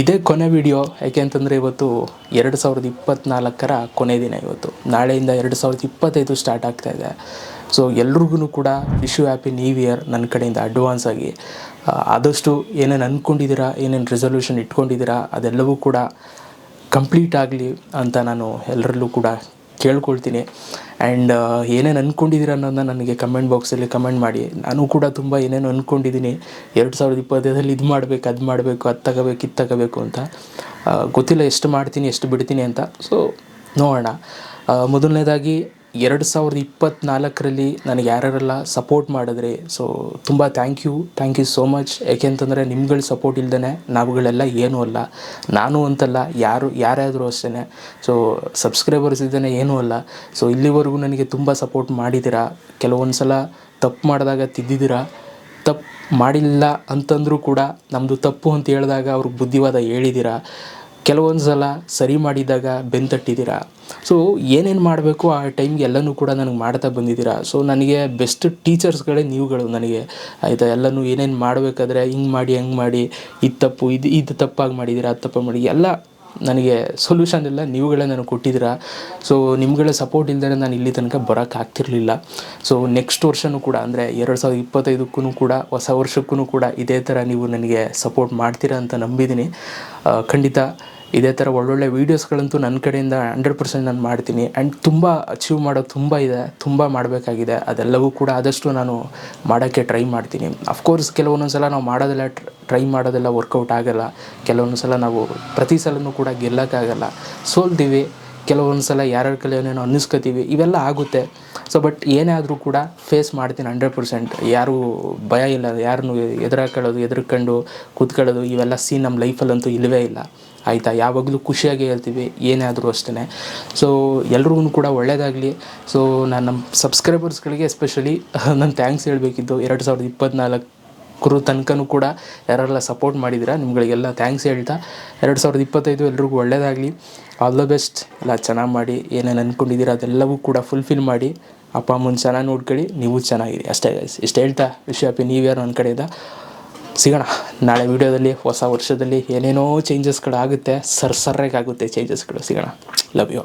ಇದೇ ಕೊನೆ ವಿಡಿಯೋ ಯಾಕೆ ಅಂತಂದರೆ ಇವತ್ತು ಎರಡು ಸಾವಿರದ ಇಪ್ಪತ್ತ್ನಾಲ್ಕರ ಕೊನೆ ದಿನ ಇವತ್ತು. ನಾಳೆಯಿಂದ ಎರಡು ಸಾವಿರದ ಇಪ್ಪತ್ತೈದು ಸ್ಟಾರ್ಟ್ ಆಗ್ತಾ ಇದೆ. ಸೊ ಎಲ್ರಿಗೂ ಕೂಡ wish you happy new year ನನ್ನ ಕಡೆಯಿಂದ ಅಡ್ವಾನ್ಸ್ ಆಗಿ. ಆದಷ್ಟು ಏನೇನು ಅಂದ್ಕೊಂಡಿದ್ದೀರಾ ಏನೇನು ರೆಸೊಲ್ಯೂಷನ್ ಇಟ್ಕೊಂಡಿದ್ದೀರಾ, ಅದೆಲ್ಲವೂ ಕೂಡ ಕಂಪ್ಲೀಟ್ ಆಗಲಿ ಅಂತ ನಾನು ಎಲ್ಲರಲ್ಲೂ ಕೂಡ ಕೇಳ್ಕೊಳ್ತೀನಿ. ಆ್ಯಂಡ್ ಏನೇನು ಅಂದ್ಕೊಂಡಿದ್ದೀರ ಅನ್ನೋದನ್ನ ನನಗೆ ಕಮೆಂಟ್ ಬಾಕ್ಸಲ್ಲಿ ಕಮೆಂಟ್ ಮಾಡಿ. ನಾನು ಕೂಡ ತುಂಬ ಏನೇನು ಅಂದ್ಕೊಂಡಿದ್ದೀನಿ ಎರಡು ಸಾವಿರದ ಇಪ್ಪತ್ತೈದರಲ್ಲಿ ಇದು ಮಾಡಬೇಕು, ಅದು ಮಾಡಬೇಕು, ಅದು ತಗೋಬೇಕು, ಇದು ತಗೋಬೇಕು ಅಂತ. ಗೊತ್ತಿಲ್ಲ ಎಷ್ಟು ಮಾಡ್ತೀನಿ, ಎಷ್ಟು ಬಿಡ್ತೀನಿ ಅಂತ. ಸೊ ನೋಡೋಣ. ಮೊದಲನೇದಾಗಿ ಎರಡು ಸಾವಿರದ ಇಪ್ಪತ್ತ್ನಾಲ್ಕರಲ್ಲಿ ನನಗೆ ಯಾರ್ಯಾರೆಲ್ಲ ಸಪೋರ್ಟ್ ಮಾಡಿದ್ರಿ ಸೊ ತುಂಬ thank you thank you so much ಯಾಕೆಂತಂದರೆ ನಿಮ್ಗಳ ಸಪೋರ್ಟ್ ಇಲ್ದೇ ನಾವುಗಳೆಲ್ಲ ಏನೂ ಅಲ್ಲ. ನಾನು ಅಂತಲ್ಲ, ಯಾರು ಯಾರ್ಯಾದರೂ ಅಷ್ಟೇ ಸೊ ಸಬ್ಸ್ಕ್ರೈಬರ್ಸ್ ಇದ್ದೇನೆ ಏನೂ ಅಲ್ಲ. ಸೊ ಇಲ್ಲಿವರೆಗೂ ನನಗೆ ತುಂಬ ಸಪೋರ್ಟ್ ಮಾಡಿದ್ದೀರಾ? ಕೆಲವೊಂದು ಸಲ ತಪ್ಪು ಮಾಡಿದಾಗ ತಿದ್ದಿದ್ದೀರಾ? ತಪ್ಪು ಮಾಡಿಲ್ಲ ಅಂತಂದರೂ ಕೂಡ ನಮ್ಮದು ತಪ್ಪು ಅಂತ ಹೇಳಿದಾಗ ಅವ್ರಿಗೆ ಬುದ್ಧಿವಾದ ಹೇಳಿದ್ದೀರಾ? ಕೆಲವೊಂದು ಸಲ ಸರಿ ಮಾಡಿದಾಗ ಬೆಂತಟ್ಟಿದ್ದೀರಾ? ಸೊ ಏನೇನು ಮಾಡಬೇಕು ಆ ಟೈಮ್ಗೆ ಎಲ್ಲನೂ ಕೂಡ ನನಗೆ ಮಾಡ್ತಾ ಬಂದಿದ್ದೀರಾ? ಸೊ ನನಗೆ ಬೆಸ್ಟ್ ಟೀಚರ್ಸ್ಗಳೇ ನೀವುಗಳು ನನಗೆ. ಆಯಿತಾ? ಎಲ್ಲನೂ ಏನೇನು ಮಾಡಬೇಕಾದ್ರೆ ಹಿಂಗೆ ಮಾಡಿ, ಹಂಗೆ ಮಾಡಿ, ಇದು ತಪ್ಪು, ಇದು ಇದು ತಪ್ಪಾಗಿ ಮಾಡಿದ್ದೀರಾ, ಅದು ತಪ್ಪಾಗಿ ಮಾಡಿ, ಎಲ್ಲ ನನಗೆ ಸೊಲ್ಯೂಷನ್ ಎಲ್ಲ ನೀವುಗಳೇ ನನಗೆ ಕೊಟ್ಟಿದ್ದೀರ? ಸೊ ನಿಮ್ಗಳ ಸಪೋರ್ಟ್ ಇಲ್ದೇ ನಾನು ಇಲ್ಲಿ ತನಕ ಬರೋಕ್ಕೆ ಆಗ್ತಿರ್ಲಿಲ್ಲ. ಸೊ ನೆಕ್ಸ್ಟ್ ವರ್ಷವೂ ಕೂಡ, ಅಂದರೆ ಎರಡು ಸಾವಿರದ ಇಪ್ಪತ್ತೈದಕ್ಕೂ ಕೂಡ, ಹೊಸ ವರ್ಷಕ್ಕೂ ಕೂಡ ಇದೇ ಥರ ನೀವು ನನಗೆ ಸಪೋರ್ಟ್ ಮಾಡ್ತೀರಾ ಅಂತ ನಂಬಿದ್ದೀನಿ. ಖಂಡಿತ ಇದೇ ಥರ ಒಳ್ಳೊಳ್ಳೆ ವೀಡಿಯೋಸ್ಗಳಂತೂ ನನ್ನ ಕಡೆಯಿಂದ ಹಂಡ್ರೆಡ್ ಪರ್ಸೆಂಟ್ ನಾನು ಮಾಡ್ತೀನಿ. ಆ್ಯಂಡ್ ತುಂಬ ಅಚೀವ್ ಮಾಡೋದು ತುಂಬ ಇದೆ, ತುಂಬ ಮಾಡಬೇಕಾಗಿದೆ. ಅದೆಲ್ಲವೂ ಕೂಡ ಆದಷ್ಟು ನಾನು ಮಾಡೋಕ್ಕೆ ಟ್ರೈ ಮಾಡ್ತೀನಿ. ಅಫ್ಕೋರ್ಸ್ ಕೆಲವೊಂದೊಂದು ಸಲ ನಾವು ಮಾಡೋದೆಲ್ಲ ಟ್ರೈ ಮಾಡೋದೆಲ್ಲ ವರ್ಕೌಟ್ ಆಗಲ್ಲ. ಕೆಲವೊಂದು ಸಲ ನಾವು ಪ್ರತಿ ಸಲನೂ ಕೂಡ ಗೆಲ್ಲಕ್ಕಾಗಲ್ಲ. ಸೋಲ್ತೀವಿ. ಕೆಲವೊಂದು ಸಲ ಯಾರ್ಯಾರ ಕಲೆಯನ್ನೇನೋ ಅನ್ನಿಸ್ಕೋತೀವಿ. ಇವೆಲ್ಲ ಆಗುತ್ತೆ. ಸೊ ಬಟ್ ಏನೇ ಆದರೂ ಕೂಡ ಫೇಸ್ ಮಾಡ್ತೀನಿ ಹಂಡ್ರೆಡ್ ಪರ್ಸೆಂಟ್ ಯಾರೂ ಭಯ ಇಲ್ಲ, ಯಾರನ್ನು ಎದುರಾಕೊಳ್ಳೋದು, ಎದುರ್ಕೊಂಡು ಕೂತ್ಕೊಳ್ಳೋದು, ಇವೆಲ್ಲ ಸೀನ್ ನಮ್ಮ ಲೈಫಲ್ಲಂತೂ ಇಲ್ಲವೇ ಇಲ್ಲ. ಆಯಿತಾ? ಯಾವಾಗಲೂ ಖುಷಿಯಾಗಿ ಹೇಳ್ತೀವಿ ಏನೇ ಆದರೂ ಅಷ್ಟೇ ಸೊ ಎಲ್ರಿಗೂ ಕೂಡ ಒಳ್ಳೆಯದಾಗಲಿ ಸೊ ನಾನು ನಮ್ಮ ಸಬ್ಸ್ಕ್ರೈಬರ್ಸ್ಗಳಿಗೆ ಎಸ್ಪೆಷಲಿ ನಾನು ಥ್ಯಾಂಕ್ಸ್ ಹೇಳಬೇಕಿದ್ದು ಎರಡು ಸಾವಿರದ ಇಪ್ಪತ್ತ್ನಾಲ್ಕು ಕುರು ತನಕನೂ ಕೂಡ ಯಾರೆಲ್ಲ ಸಪೋರ್ಟ್ ಮಾಡಿದ್ದೀರಾ, ನಿಮ್ಗಳಿಗೆಲ್ಲ ಥ್ಯಾಂಕ್ಸ್ ಹೇಳ್ತಾ, ಎರಡು ಸಾವಿರದ ಇಪ್ಪತ್ತೈದು ಎಲ್ರಿಗೂ ಒಳ್ಳೆಯದಾಗಲಿ ಆಲ್ ದ ಬೆಸ್ಟ್ ಎಲ್ಲ ಚೆನ್ನಾಗಿ ಮಾಡಿ, ಏನೇನು ಅಂದ್ಕೊಂಡಿದ್ದೀರಾ ಅದೆಲ್ಲವೂ ಕೂಡ ಫುಲ್ಫಿಲ್ ಮಾಡಿ, ಅಪ್ಪ ಅಮ್ಮನ ಚೆನ್ನಾಗಿ ನೋಡ್ಕೊಳ್ಳಿ, ನೀವು ಚೆನ್ನಾಗಿರಿ. ಅಷ್ಟೇ. ಇಷ್ಟು ಹೇಳ್ತಾ ವಿಶ್ ಹ್ಯಾಪಿ ನ್ಯೂ ಇಯರ್ ನನ್ನ ಕಡೆಯಿಂದ. ಸಿಗೋಣ. ನಾಳೆ ವೀಡಿಯೋದಲ್ಲಿ, ಹೊಸ ವರ್ಷದಲ್ಲಿ ಏನೇನೋ ಚೇಂಜಸ್ಗಳಾಗುತ್ತೆ ಸರ್ಸರ್ರಾಗಿ ಆಗುತ್ತೆ ಚೇಂಜಸ್ಗಳು ಸಿಗೋಣ. Love you